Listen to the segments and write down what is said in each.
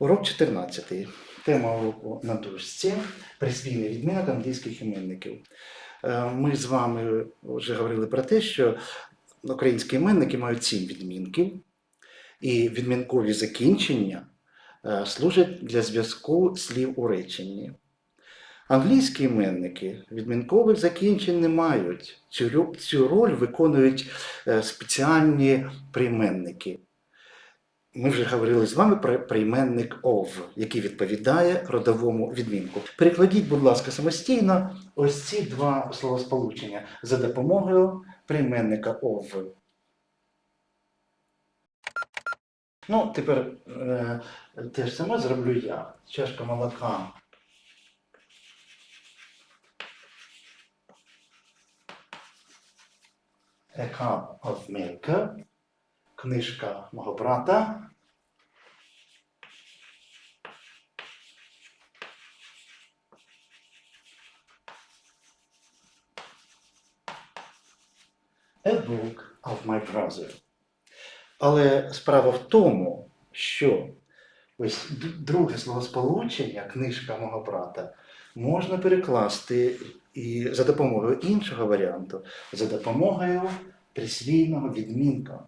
Урок 14. Тема уроку на дошці присвійний відмінок англійських іменників. Е, Ми з вами вже говорили про те, що українські іменники мають сім відмінків, і відмінкові закінчення е, служать для зв'язку слів у реченні. Англійські іменники відмінкових закінчень не мають. Цю, роль виконують е, спеціальні прийменники. Ми вже говорили з вами про прийменник of, який відповідає родовому відмінку. Перекладіть, будь ласка, самостійно ось ці два словосполучення за допомогою прийменника of. Ну, тепер е, те ж саме зроблю я. Чашка молока. A cup of milk. Книжка мого брата. A book of my brother. Але справа в тому, що ось друге словосполучення, книжка мого брата, можна перекласти і за допомогою іншого варіанту, за допомогою присвійного відмінка,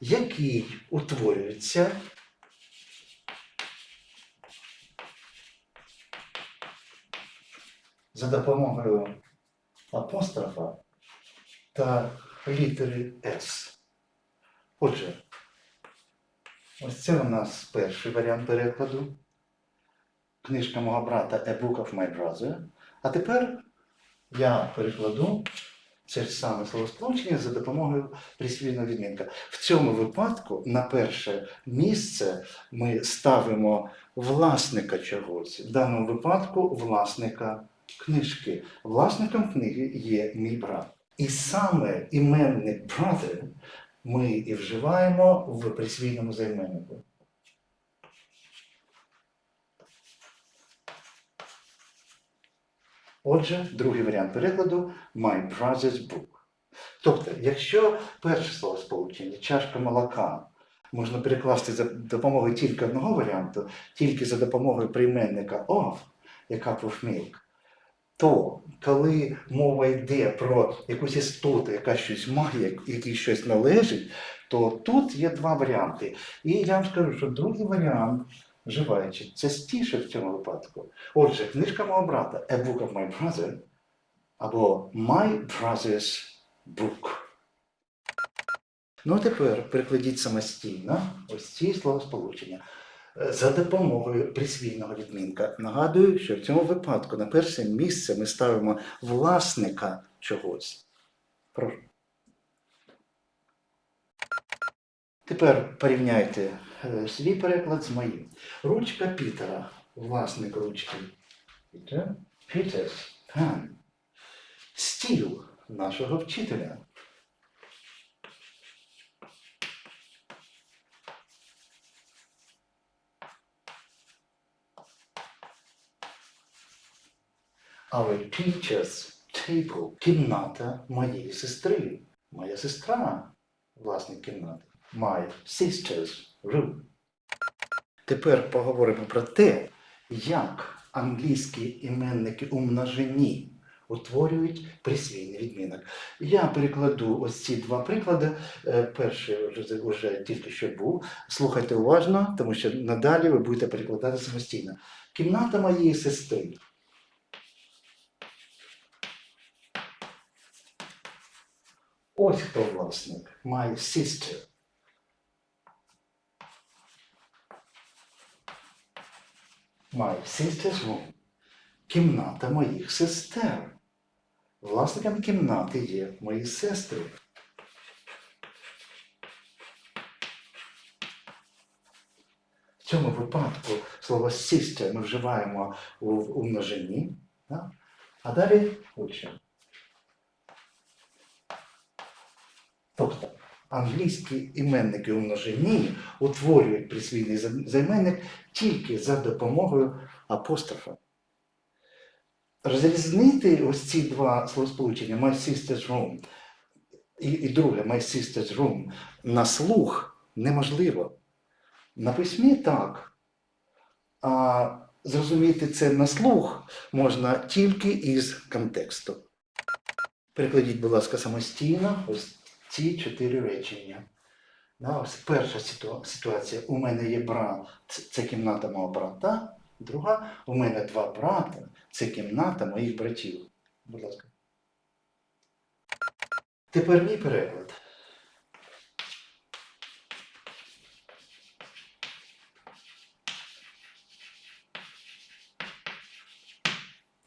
який утворюється за допомогою апострофа та літери С. Отже, ось це у нас перший варіант перекладу. Книжка мого брата A Book of My Brother. А тепер я перекладу це ж саме словосполучення за допомогою присвійного відмінка. В цьому випадку на перше місце ми ставимо власника чогось. В даному випадку власника книжки. Власником книги є мій брат. І саме іменник brother ми і вживаємо в присвійному займеннику. Отже, другий варіант перекладу My brother's book. Тобто, якщо перше слово сполучення чашка молока можна перекласти за допомогою тільки одного варіанту, тільки за допомогою прийменника of, як cup of milk, то коли мова йде про якусь істоту, яка щось має, якій щось належить, то тут є два варіанти. І я вам скажу, що другий варіант, вживаючи, частіше в цьому випадку. Отже, книжка мого брата A Book of My Brother або My Brother's Book. Ну, а тепер перекладіть самостійно ось ці словосполучення за допомогою присвійного відмінка. Нагадую, що в цьому випадку на перше місце ми ставимо власника чогось. Прошу. Тепер порівняйте е, свій переклад з моїм. Ручка Пітера, власник ручки. Пітер. Pen. Стіл нашого вчителя. Our teacher's table. Кімната моєї сестри. Моя сестра, власник кімнати. My sister's room. Тепер поговоримо про те, як англійські іменники у множині утворюють присвійний відмінок. Я перекладу ось ці два приклади. Е, Перший вже, тільки що був. Слухайте уважно, тому що надалі ви будете перекладати самостійно. Кімната моєї сестри. Ось хто власник. My sister. My sister's room. Кімната моїх сестер. Власником кімнати є мої сестри. В цьому випадку слово sister ми вживаємо у, у множині, да? а далі учимо. Тобто англійські іменники у множині утворюють присвійний займенник тільки за допомогою апострофа. Розрізнити ось ці два словосполучення My sister's room і, і друге My sister's room на слух неможливо. На письмі так. А зрозуміти це на слух можна тільки із контексту. Перекладіть, будь ласка, самостійно ось ці чотири речення. Да, перша ситу- ситуація. У мене є брат, це кімната мого брата. Друга, у мене два брата, це кімната моїх братів. Будь ласка. Тепер мій переклад.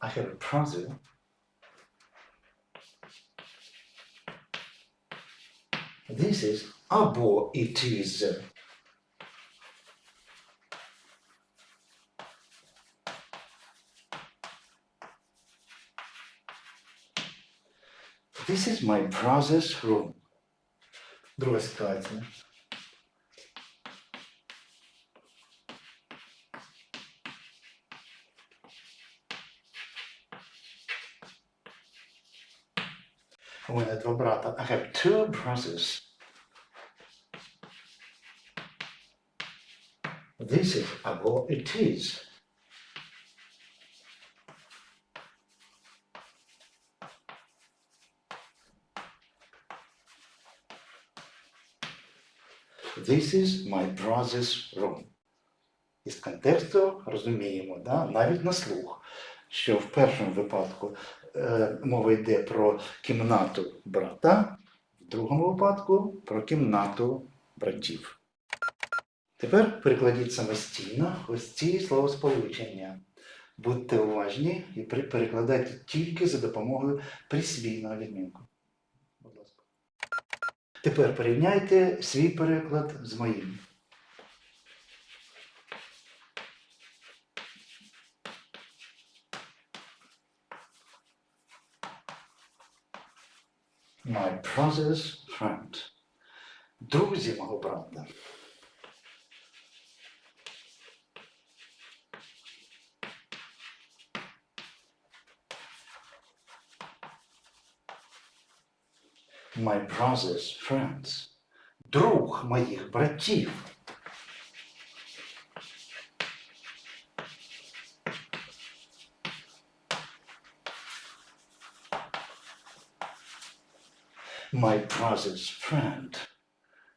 I have a brother. This is або it is. This is my brother's room. Друга ситуація. У мене два брата. I have two brothers. This is або it is. This is my brother's room. Із контексту розуміємо, да, навіть на слух, що в першому випадку мова йде про кімнату брата, в другому випадку про кімнату братів. Тепер перекладіть самостійно ось ці словосполучення. Будьте уважні і перекладайте тільки за допомогою присвійного відмінку. Будь ласка. Тепер порівняйте свій переклад з моїм. My brother's friend. Друзі мого брата. My brother's friends. Друг моїх братів. My brother's friend.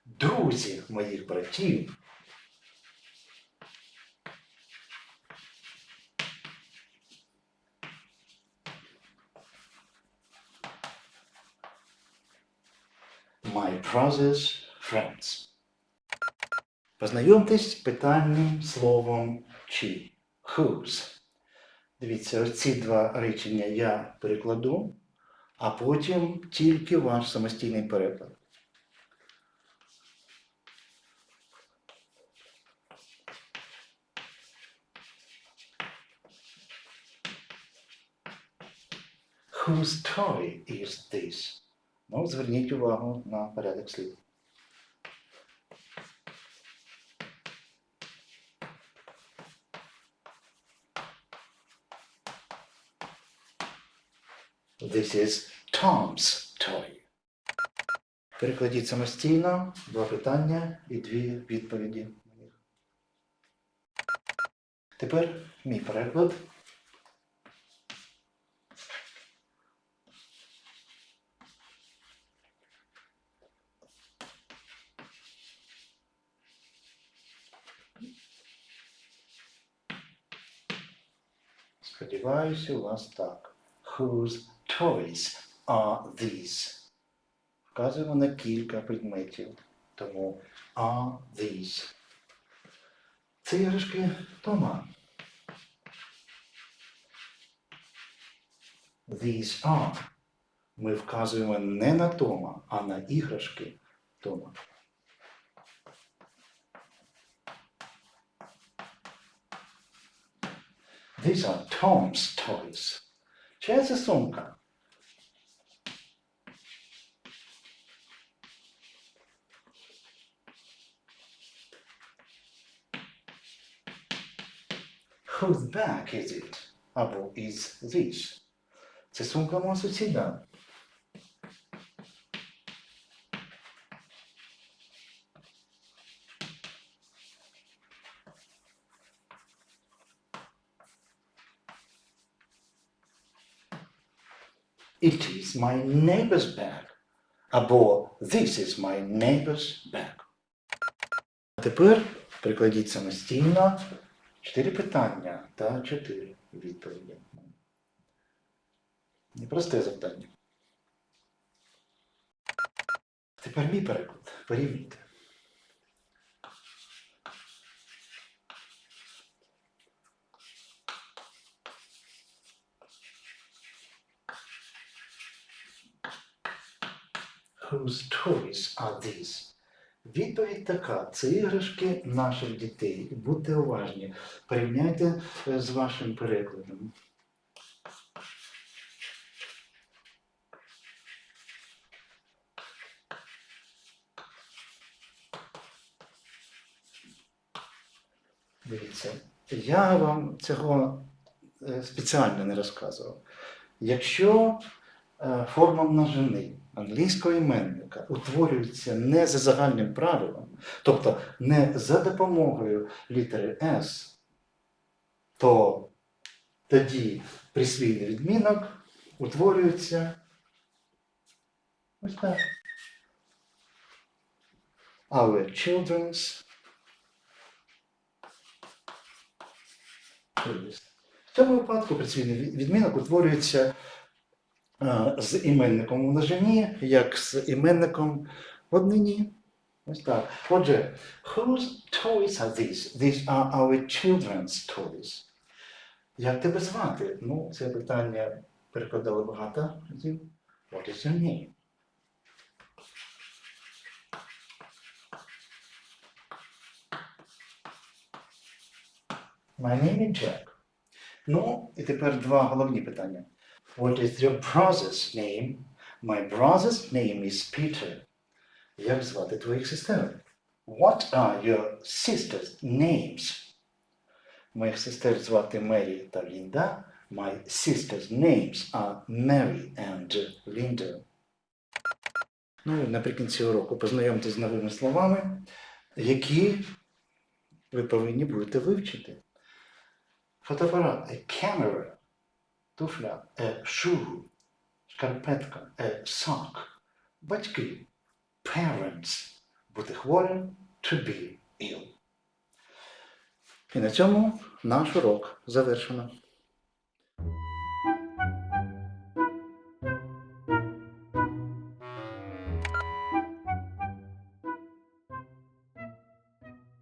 Друзі моїх братів. My brother's friends. Познайомтесь з питальним словом чи. Whose. Дивіться, оці два речення я перекладу, а потім тільки ваш самостійний переклад. Whose toy is this? Ну, зверніть увагу на порядок слів. This is Tom's toy. Перекладіть самостійно два питання і дві відповіді. Тепер мій переклад. Сподіваюся, у вас так. Whose toys are these? Вказуємо на кілька предметів. Тому are these. Це іграшки Тома. These are. Ми вказуємо не на Тома, а на іграшки Тома. These are Tom's toys. Чия це сумка? whose back, is it? Ah, Abu is this. Sesonka Masuchida. It is my neighbor's bag. Ah, Або this is my neighbor's bag. А тепер прикладіть самостійно чотири питання та чотири відповіді. Непросте завдання. Тепер мій переклад. Порівнюйте. Whose toys are these? Відповідь така: це іграшки наших дітей. Будьте уважні. Порівняйте е, з вашим перекладом. Дивіться, я вам цього е, спеціально не розказував. Якщо форма множини англійського іменника утворюється не за загальним правилом, тобто не за допомогою літери S, то тоді присвійний відмінок утворюється ось так. Our children's. В цьому випадку присвійний відмінок утворюється е, з іменником у множині, як з іменником в однині. Ось так. Отже, whose toys are these? These are our children's toys. Як тебе звати? Ну, це питання перекладали багато разів. What is your name? My name is Jack. Ну, і тепер два головні питання. What is your brother's name? My brother's name is Peter. Як звати твоїх сестер? What are your sisters' names? Моїх сестер звати Мері та Лінда. My sisters' names are Mary and Linda. Ну наприкінці уроку познайомтесь з новими словами, які ви повинні будете вивчити. Фотоапарат, a camera, туфля, a shoe, шкарпетка, е сок, батьки, parents, бути хворим, to be ill. І на цьому наш урок завершено.